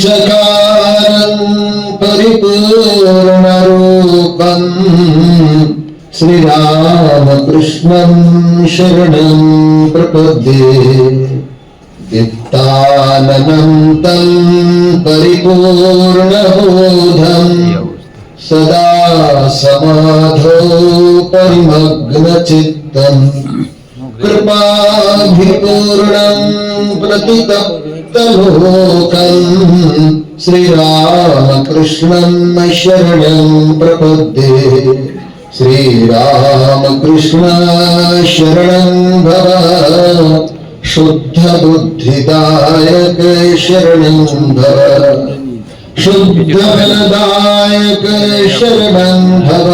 प्रपञ्चकारम् परिपूर्णरूपम् श्रीरामकृष्णं शरणं प्रपद्ये वित्तानन्तं परिपूर्णबोधम् सदा समाधौ परिमग्नचित्तम् कृपाभिपूर्णम् प्रतितप्तलोकम् श्रीरामकृष्णम् शरणं प्रपद्ये श्रीरामकृष्ण शरणं भव शुद्धबुद्धिदायक शरणं भव शुद्धफलदायक शरणं भव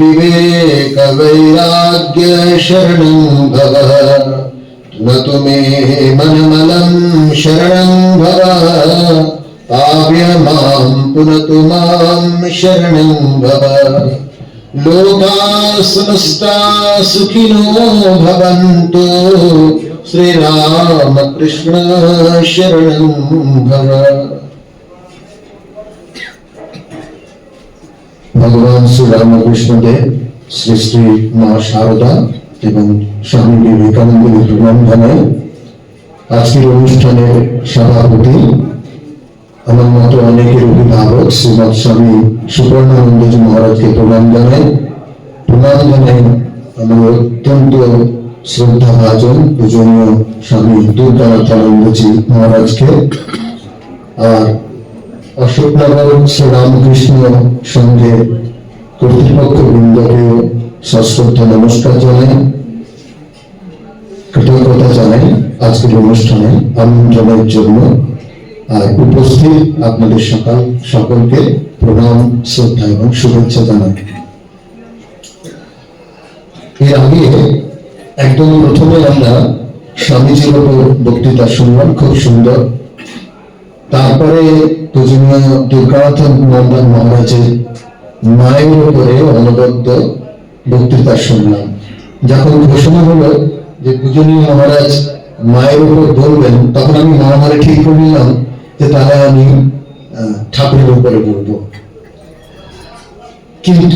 विवेक वैराग्य शरणं भव न तु मे मनमलं शरणं भव पाव्य मां पुनतु मां शरणं भव लोकाः समस्ता सुखिनो भवन्तु श्रीरामकृष्ण शरणं भव ভগবান শ্রী রামকৃষ্ণদেব শ্রী শ্রী মা শারদা এবং স্বামী বিবেকানন্দের জানাই আজকের অনুষ্ঠানের সভাপতি, আমার মতো অনেকের অভিভাবক শ্রীমৎ স্বামী সুবর্ণানন্দজি মহারাজকে প্রণাম জানাই। প্রণাম জানাই আমার অত্যন্ত শ্রদ্ধা ভাজন পূজনীয় স্বামী দুর্গানাথানন্দজি মহারাজকে। আর অশোকনগর শ্রী রামকৃষ্ণ সঙ্গে কর্তৃপক্ষ বৃন্দকেও সশ্রদ্ধ নমস্কার জানাই, কৃতজ্ঞতা জানাই আজকের অনুষ্ঠানে আমন্ত্রণের জন্য। উপস্থিত আপনাদের সকাল, সকলকে প্রণাম, শ্রদ্ধা এবং শুভেচ্ছা জানাই। এর আগে একদম প্রথমে আমরা স্বামীজির উপর বক্তৃতা শুনলাম, খুব সুন্দর। তারপরে পূজনীয় দুর্গানাথন মহারাজের মায়ের উপরে অনবদ্য বক্তৃতা শুনলাম। যখন ঘোষণা হলো যে পূজনীয় মহারাজ মায়ের উপর বলবেন, তখন আমি মহামারে ঠিক করে নিলাম যে তাহলে আমি ঠাকুরের উপরে বলব। কিন্তু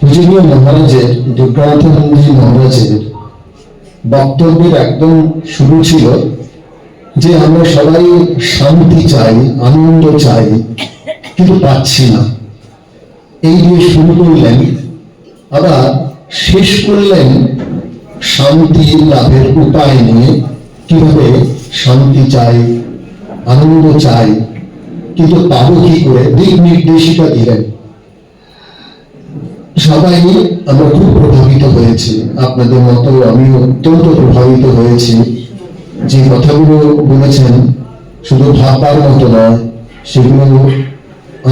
পূজনীয় মহারাজের দুর্গানাথনন্দী মহারাজের বক্তব্যের একদম শুরু ছিল যে আমরা সবাই শান্তি চাই, আনন্দ চাই, কিন্তু পাচ্ছি না। এই দিয়ে শুরু করলেন, আবার শেষ করলেন শান্তি লাভের উপায় নিয়ে। কীভাবে শান্তি চাই, আনন্দ চাই, কিন্তু পাবো কি করে? দিক নির্দেশিকা দিলেন। সবাই আমরা খুব প্রভাবিত হয়েছি। আপনাদের মতো আমি অত্যন্ত প্রভাবিত হয়েছি। যে কথাগুলো বলেছেন, শুধু ভাববার মতো নয়, সেগুলো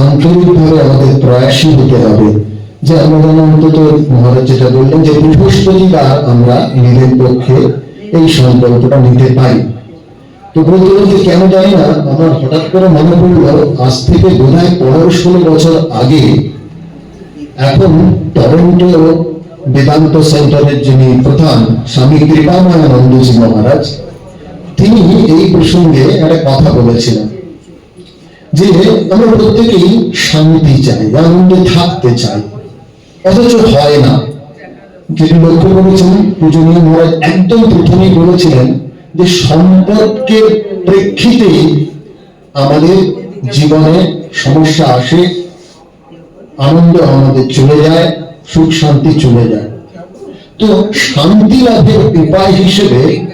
আন্তরিকভাবে আমাদের প্রয়াসী হতে হবে। যে আমরা যেন অন্তত মহারাজ যেটা বললেন যে বৃহস্পতিবার আমরা নিজের পক্ষে এই সংকল্পটা নিতে পারি। তো বলতে বলতে কেন জানি না, আমার হঠাৎ করে মনে পড়ল, আজ থেকে বোধ হয় পনেরো ষোলো বছর আগে এখন টরন্টো বেদান্ত সেন্টারের যিনি প্রধান স্বামী কৃপাময়ানন্দজি মহারাজ, তিনি এই প্রসঙ্গে একটা কথা বলেছিলেন। যে আমরা প্রত্যেকেই শান্তি চাই, আনন্দে থাকতে চাই। অথচ হয় না। যেটি লক্ষ্য করেছেন, পূজনীয় মহারাজ একদম প্রথমেই বলেছিলেন যে সম্পর্কের প্রেক্ষিতেই আমাদের জীবনে সমস্যা আসে, আনন্দ আমাদের চলে যায়, সুখ শান্তি চলে যায়। তো শান্তি লাভের উপায় হিসেবে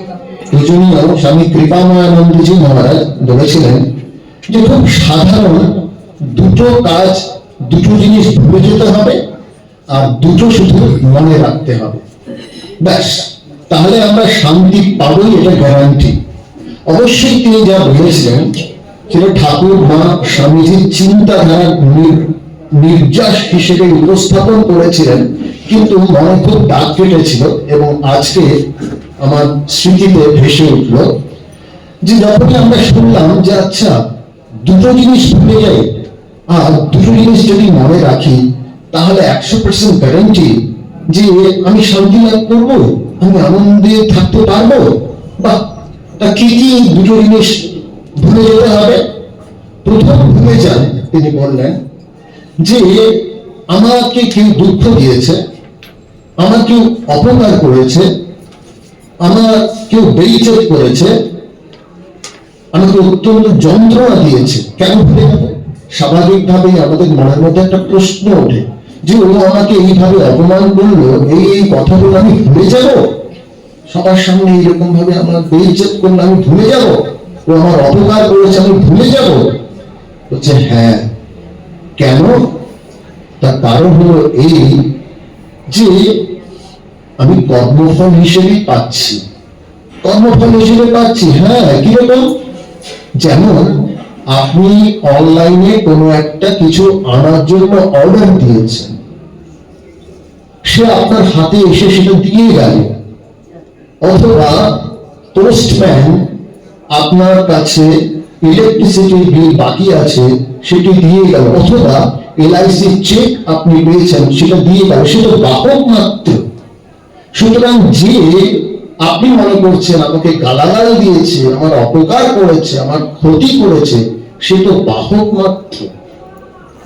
পূজনীয় স্বামী কৃপাময়ানন্দজি মহারাজ বলেছিলেন যে খুব সাধারণ দুটো কাজ, দুটো জিনিস ভুলে যেতে হবে আর দুটো শুধু মনে রাখতে হবে। ব্যাস, তাহলে আমরা শান্তি পাবোই, এটা গ্যারান্টি অবশ্যই তিনি যা বলেছিলেন, সেটা ঠাকুর মা স্বামীজির চিন্তাধারা নির- নির্যাস হিসেবে উপস্থাপন করেছিলেন, কিন্তু মনে খুব দাগ কেটেছিল এবং আজকে আমার স্মৃতিতে ভেসে উঠল যে যখনই আমরা শুনলাম যে আচ্ছা দুটো জিনিস ভুলে যাই আর দুটো জিনিস যদি মনে রাখি, তাহলে একশো পার্সেন্ট গ্যারান্টি যে আমি শান্তি লাভ করব, আমি আনন্দে থাকতে পারব। বা তা কি কি দুটো জিনিস ভুলে যেতে হবে? প্রথম ভুলে যান তিনি বললেন যে আমাকে কেউ দুঃখ দিয়েছে আমার কেউ অপকার করেছে আমার কেউ বেইচত করেছে আমাকে অত্যন্ত যন্ত্রণা দিয়েছে। কেন ভুলে যাবে স্বাভাবিকভাবেই আমাদের মনের মধ্যে একটা প্রশ্ন ওঠে যে ও আমাকে এইভাবে অপমান করল, এই এই কথাগুলো আমি ভুলে যাব? সবার সামনে এইরকম ভাবে আমার বেইজ্জত করল, আমি ভুলে যাব? ও আমার অপকার করেছে, আমি ভুলে যাব? বলছে হ্যাঁ। কেন? তার কারণ হলো এই যে আমি কর্মফল হিসেবেই পাচ্ছি। কর্মফল হিসেবে পাচ্ছি হ্যাঁ কীরকম? যেমন আপনি অনলাইনে কোনো একটা কিছু আনার জন্য অর্ডার দিয়েছেন। সে আপনার হাতে এসে সেটা দিয়ে গেল। অথবা পোস্টম্যান আপনার কাছে ইলেকট্রিসিটি বিল বাকি আছে, সেটি দিয়ে গেল। অথবা এলআইসি চেক আপনি পেয়েছেন, সেটা দিয়ে গেল। সেটা বাহক মাত্র। সুতরাং যে আপনি মনে করছেন আমাকে গালাগাল দিয়েছে, আমার অপকার করেছে, আমার ক্ষতি করেছে, সে তো বাহক মাত্র।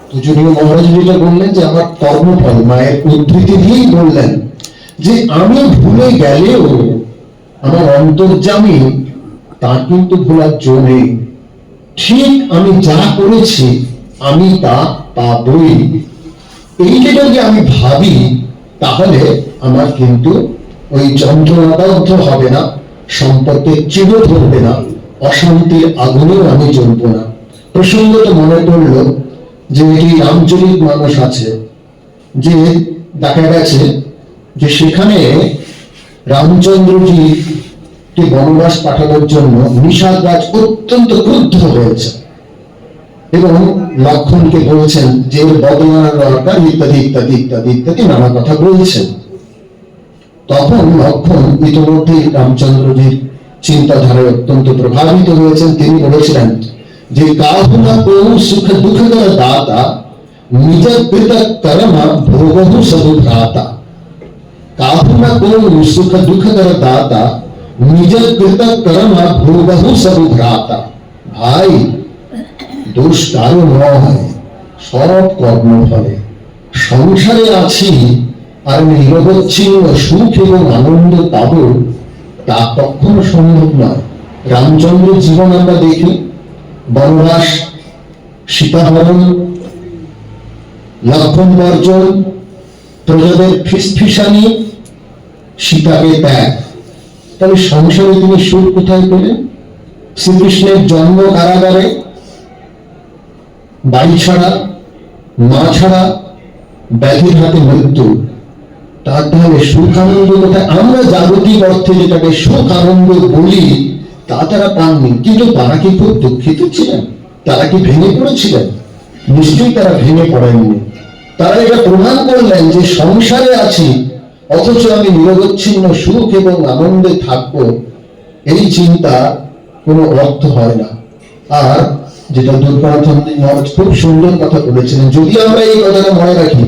পূজনীয় মহারাজ যেটা বললেন যে আমার কর্মফল, মায়ের উদ্ধৃতি দিয়েই বললেন যে আমি ভুলে গেলেও আমার অন্তর্জামী তার কিন্তু ভোলার জো নেই। ঠিক আমি যা করেছি, আমি তা পাবই। এইটা যদি আমি ভাবি, তাহলে আমার কিন্তু ওই যন্ত্রণাবদ্ধ হবে না সম্পর্কে চির ধরবে না, অশান্তির আগুনেও আমি জ্বলব না। প্রসঙ্গত মনে পড়ল যে এটি রামচরিত মানুষ আছে, যে দেখা গেছে যে সেখানে রামচন্দ্রজি কে বনবাস পাঠানোর জন্য নিষাদ রাজ অত্যন্ত ক্রুদ্ধ হয়েছে এবং লক্ষণকে বলছেন যে বদলানোর দরকার, ইত্যাদি ইত্যাদি ইত্যাদি ইত্যাদি নানা কথা বলছেন। তখন লক্ষণ ইতিমধ্যেই রামচন্দ্রজির চিন্তাধারায় অত্যন্ত প্রভাবিত হয়েছেন তিনি বলেছিলেন যে কাহুনা কোন সুখ দুঃখ দাতা নিজ কৃত কর্ম ভোগহু সবু কাহুনা কোন সুখ দুঃখ দাতা নিজ কৃত কর্ম ভোগহু সবু ভাই, দোষ কারও নয় সব কর্মফলে। সংসারে আছি আর নিরবচ্ছিন্ন সুখ এবং আনন্দ পাব, তা কখনো সম্ভব নয়। রামচন্দ্রের জীবন আমরা দেখি, বনবাস, সীতাহরণ লক্ষণ বর্জন, প্রজাদের ফিসফিসানি, সীতাকে ত্যাগ। তাহলে সংসারে তিনি সুখ কোথায় পেলেন? শ্রীকৃষ্ণের জন্ম কারাগারে, বাড়ি ছাড়া, মা ছাড়া, ব্যাধির হাতে মৃত্যু। তার তাহলে সুখ আনন্দ আমরা জাগতিক অর্থে যেটাকে সুখ আনন্দ বলি, তা তারা পাননি। কিন্তু তারা কি খুব দুঃখিত ছিলেন? তারা কি ভেঙে পড়েছিলেন? নিশ্চয়ই তারা ভেঙে পড়েননি। তারা এটা প্রমাণ করলেন যে সংসারে আছি, অথচ আমি নিরবচ্ছিন্ন সুখ এবং আনন্দে থাকব, এই চিন্তা কোনো অর্থ হয় না। আর যেটা মহারাজ খুব সুন্দর কথা বলেছিলেন, যদি আমরা এই কথাটা মনে রাখি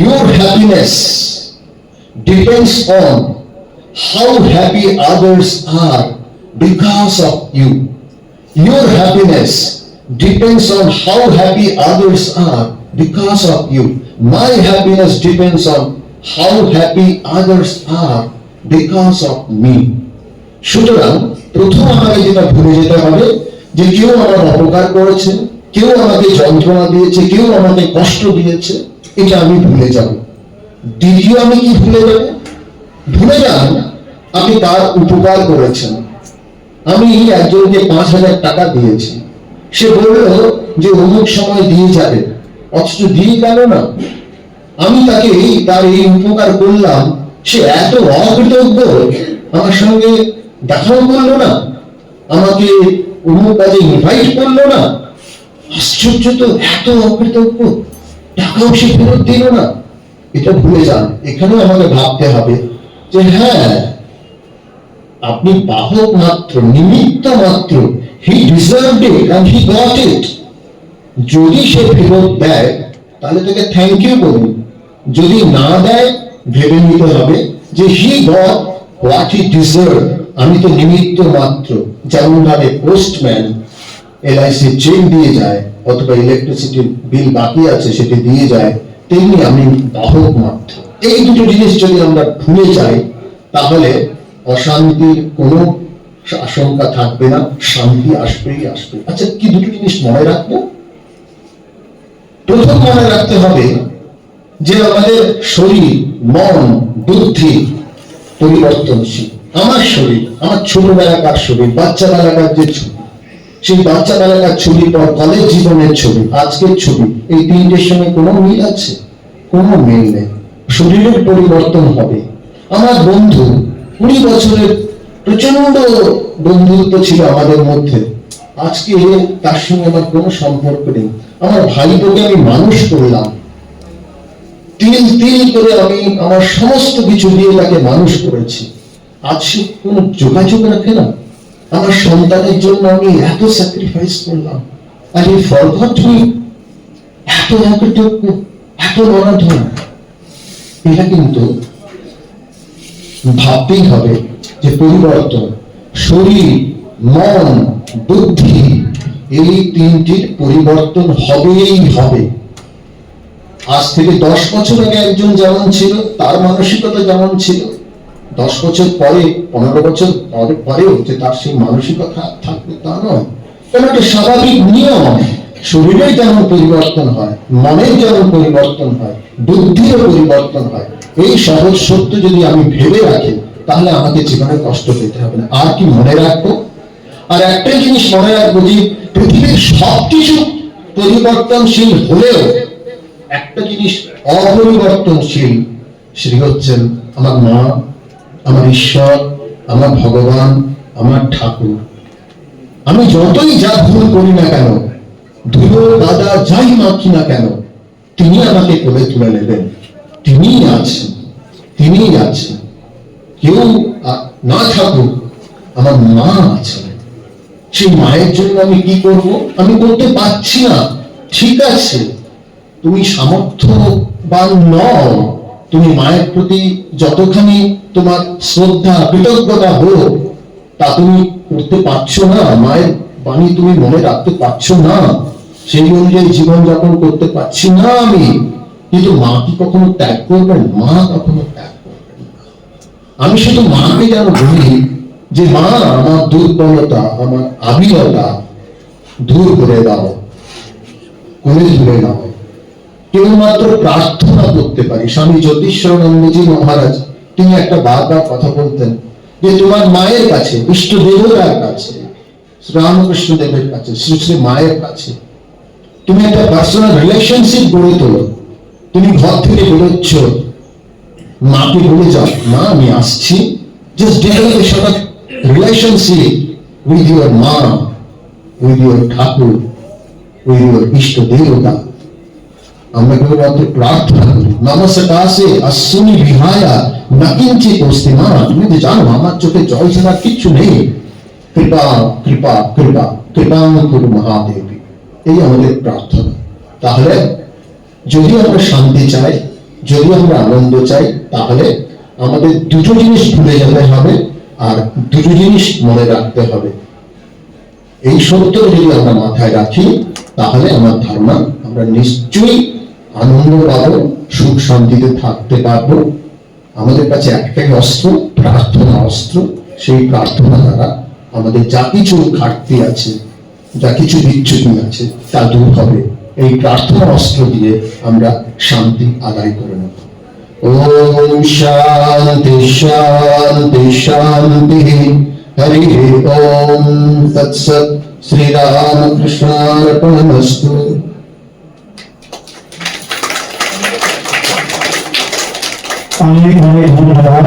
your happiness depends on how happy others are because of you your happiness depends on how happy others are because of you my happiness depends on how happy others are because of me সুতরাং প্রথম আমাকে যেটা ভুলে যেতে হবে যে কেউ আমার অপকার করেছে, কেউ আমাকে যন্ত্রণা দিয়েছে, কেউ আমাকে কষ্ট দিয়েছে, এটা আমি ভুলে যাব। দ্বিতীয় আমি কি ভুলে যাব? ভুলে যান আপনি তার উপকার করেছেন আমি একজনকে পাঁচ হাজার টাকা দিয়েছি। সে বলল যে অমুক সময় দিয়ে যাবে। অথচ দিয়ে গেল না। আমি তাকে তার এই উপকার করলাম। সে এত অকৃতজ্ঞ। আমার সঙ্গে দেখাও করল না। আমাকে অমুক কাজে ইনভাইট করল না। আশ্চর্য তো, এত অকৃতজ্ঞ। টাকাও সে ফেরত দিল না। এটা ভুলে যান। এখানেও আমাকে ভাবতে হবে যে হ্যাঁ আপনি বাহক মাত্র, নিমিত্ত মাত্র he deserve it and he got it যদি সে ফেরত দেয়, তাহলে তাকে থ্যাংক ইউ করুন। যদি না দেয়, ভেবে নিতে হবে যে he got what he deserve আমি তো নিমিত্ত মাত্র যেমন ভাবে পোস্টম্যান এলআইসি চেক দিয়ে যায়, অথবা ইলেকট্রিসিটি বিল বাকি আছে, সেটি দিয়ে যায়। তেমনি আমি বাহক মাত্র। এই দুটো জিনিস যদি আমরা ভুলে যাই, তাহলে অশান্তির কোনো আশঙ্কা থাকবে না, শান্তি আসবেই আসবে। আচ্ছা কি দুটো জিনিস মনে রাখব? প্রথম মনে রাখতে হবে যে আমাদের শরীর, মন, বুদ্ধি পরিবর্তনশীল। আমার শরীর, আমার ছোটবেলাকার শরীর বাচ্চা বেলাকার যে ছবি, সেই বাচ্চা বেলাকার ছবি পর কলেজ জীবনের ছবি, আজকের ছবি, এই তিনটের সঙ্গে কোনো মিল আছে? কোনো মিল নেই। শরীরের পরিবর্তন হবে। আমার বন্ধু, কুড়ি বছরের প্রচণ্ড বন্ধুত্ব ছিল আমাদের মধ্যে। আজকে তার সঙ্গে আমার কোনো সম্পর্ক নেই। আমার ভাইটাকে আমি মানুষ করলাম। তিল তিল করে আমি আমার সমস্ত কিছু দিয়ে তাকে মানুষ করেছি। আজ সে কোনো যোগাযোগ রাখে না। আমার সন্তানের জন্য আমি এত স্যাক্রিফাইস করলাম। আর এই ফরগট মি এত একটুকু এটা কিন্তু ভাবতেই হবে যে পরিবর্তন, শরীর, মন, বুদ্ধি, এই তিনটির পরিবর্তন হবেই হবে। আজ থেকে দশ বছর আগে একজন যেমন ছিল, তার মানসিকতা যেমন ছিল, দশ বছর পরে, পনেরো বছর পরে, পরেও যে তার সেই মানসিকতা থাকবে তা নয়। কারণ একটা স্বাভাবিক নিয়ম। শরীরের যেমন পরিবর্তন হয় মনের যেমন পরিবর্তন হয়, বুদ্ধিরও পরিবর্তন হয়। এই সহজ সত্য যদি আমি ভেবে রাখি, তাহলে আমাকে জীবনে কষ্ট পেতে হবে না। আর কি মনে রাখব? আর একটা জিনিস মনে রাখব যে, পৃথিবীর সবকিছু পরিবর্তনশীল হলেও একটা জিনিস অপরিবর্তনশীল, সেটি হচ্ছেন আমার মা, আমার ঈশ্বর, আমার ভগবান, আমার ঠাকুর। আমি যতই যা ভুল করি না কেন ধুলো দাদা যাই মাখি না কেন? তিনি আমাকে কোলে তুলে নেবেন। তিনিই আছেন। তিনিই আছেন। কেউ না থাকুক, আমার মা আছেন সেই মায়ের জন্য আমি কি করব? আমি করতে পারছি না। ঠিক আছে, তুমি সামর্থ্যবান নও। তুমি মায়ের প্রতি যতখানি তোমার শ্রদ্ধা, কৃতজ্ঞতা হোক, তা তুমি করতে পারছ না। মায়ের বাণী তুমি মনে রাখতে পারছ না। সেই অনুযায়ী জীবন যাপন করতে পারছি না আমি। কিন্তু মা কি কখনো ত্যাগ করবেন? মা কখনো ত্যাগ করবেন আমি শুধু মাকে যেন বলি যে, মা, আমার দুর্বলতা, আমার আবিলতা দূর করে দাও। কোলে ধরে নাও। কেবলমাত্র প্রার্থনা করতে পারি। স্বামী জ্যোতিষানন্দজি মহারাজ, তিনি একটা বারবার কথা বলতেন যে, তোমার মায়ের কাছে, ইষ্ট দেবতার কাছে রামকৃষ্ণ দেবের কাছে, শ্রী শ্রী মায়ের কাছে তুমি একটা পার্সোনাল রিলেশনশিপ গড়ে তোলো। তুমি ঘর থেকে বেরোচ্ছ মাকে বলে যাও। মা, আমি আসছি। Just develop a relationship with your Ma with your Thakur with your ইষ্ট দেবতা। আমরা কেবলমাত্র প্রার্থনা করি। নমস্কাশে অশ্বিনী বিহায়া নকিঞ্চি কোস্তিমা তুমি তো জানো, আমার চোখে জল ছাড়া কিচ্ছু নেই। কৃপা কৃপা কৃপা কৃপা মহাদেবী। এই আমাদের প্রার্থনা। তাহলে যদি আমরা শান্তি চাই, যদি আমরা আনন্দ চাই, তাহলে আমাদের দুটো জিনিস ভুলে যেতে হবে আর দুটো জিনিস মনে রাখতে হবে। এই সত্য যদি আমরা মাথায় রাখি, তাহলে আমার ধারণা আমরা নিশ্চয়ই আনন্দ পাবো, সুখ শান্তিতে থাকতে পারব। আমাদের কাছে একটাই অস্ত্র, প্রার্থনা অস্ত্র। সেই প্রার্থনা দ্বারা আমাদের যা কিছু ঘাটতি আছে যা কিছু বিচ্ছুতি আছে তা দূর হবে। এই প্রার্থনা অস্ত্র দিয়ে আমরা শান্তি আদায় করে নেব। ওম শান্তি শান্তি শান্তি। হরি ওম অনেক অনেক ধন্যবাদ